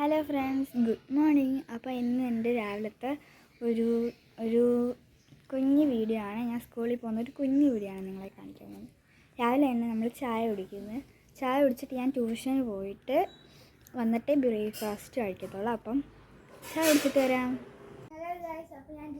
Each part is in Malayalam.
ഹലോ ഫ്രണ്ട്സ് ഗുഡ് മോർണിംഗ് അപ്പോൾ ഇന്ന് എന്റെ രാവിലത്തെ ഒരു ഒരു കുഞ്ഞു വീഡിയോ ആണ്. ഞാൻ സ്കൂളിൽ പോകുന്ന ഒരു കുഞ്ഞു വീഡിയോ ആണ് നിങ്ങളെ കാണിക്കുന്നത് രാവിലെ തന്നെ നമ്മൾ ചായ കുടിക്കുന്നത് ചായ കുടിച്ചിട്ട് ഞാൻ ട്യൂഷന് പോയിട്ട് വന്നിട്ട് ബ്രേക്ക്ഫാസ്റ്റ് കഴിക്കത്തുള്ളൂ. അപ്പം ചായ കുടിച്ചിട്ട് വരാം. ഹലോ അപ്പോൾ ഞാൻ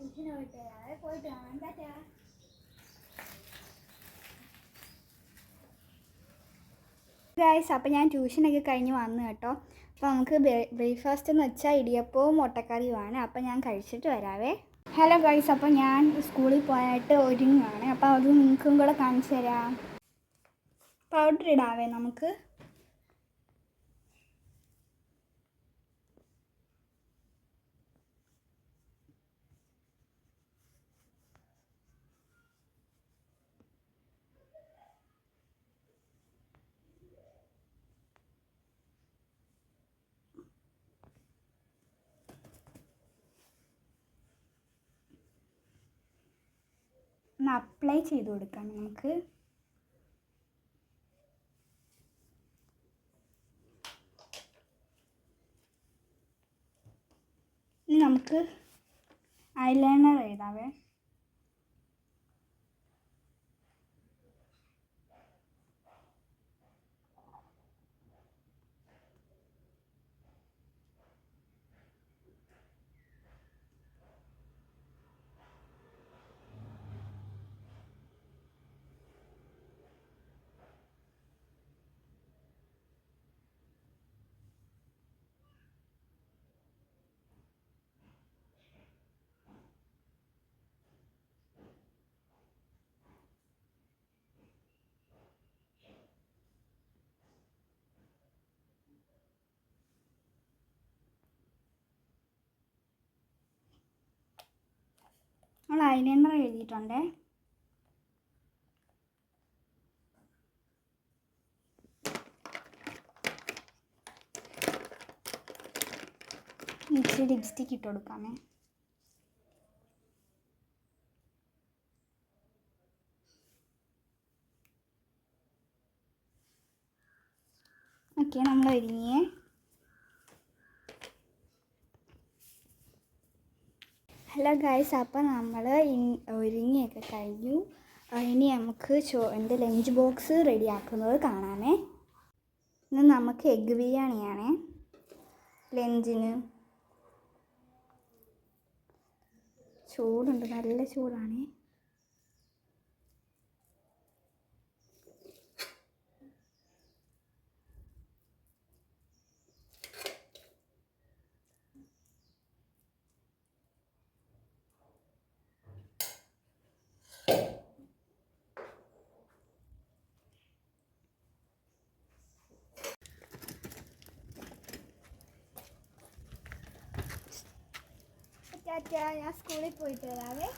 ടാറ്റാ അപ്പോൾ ഞാൻ ട്യൂഷനൊക്കെ കഴിഞ്ഞ് വന്നു കേട്ടോ. അപ്പോൾ നമുക്ക് ബ്രേക്ക്ഫാസ്റ്റ് എന്ന് വെച്ചാൽ ഇടിയപ്പവും മുട്ടക്കറിയുമാണ് അപ്പോൾ ഞാൻ കഴിച്ചിട്ട് വരാവേ. ഹലോ ഗൈസ് അപ്പോൾ ഞാൻ സ്കൂളിൽ പോയിട്ട് ഒരുങ്ങുകയാണ് അപ്പോൾ അത് നിങ്ങൾക്കും കൂടെ കാണിച്ചു തരാം. പൗഡർ ഇടാവേ നമുക്ക്. ഒന്ന് അപ്ലൈ ചെയ്ത് കൊടുക്കാം നമുക്ക് നമുക്ക് ഐലൈനർ എഴുതാവേ നമ്മൾ ഐലൈനർ എഴുതിയിട്ടുണ്ടേ. ഇച്ചിരി ലിപ്സ്റ്റിക്ക് ഇട്ട് കൊടുക്കാമേ. ഓക്കെ നമ്മൾ ഒരുങ്ങിയേ. ഹലോ ഗായ്സ് അപ്പോൾ നമ്മൾ ഒരുങ്ങിയൊക്കെ കഴിഞ്ഞു. ഇനി നമുക്ക് ചോ എന്റെ ലഞ്ച് ബോക്സ് റെഡിയാക്കുന്നത് കാണാനേ ഇന്ന് നമുക്ക് എഗ്ഗ് ബിരിയാണിയാണേ. ലഞ്ചിന്. ചൂടുണ്ട് നല്ല ചൂടാണേ. ടാറ്റാ ഞാൻ സ്കൂളിൽ പോയിട്ട് വരാവേ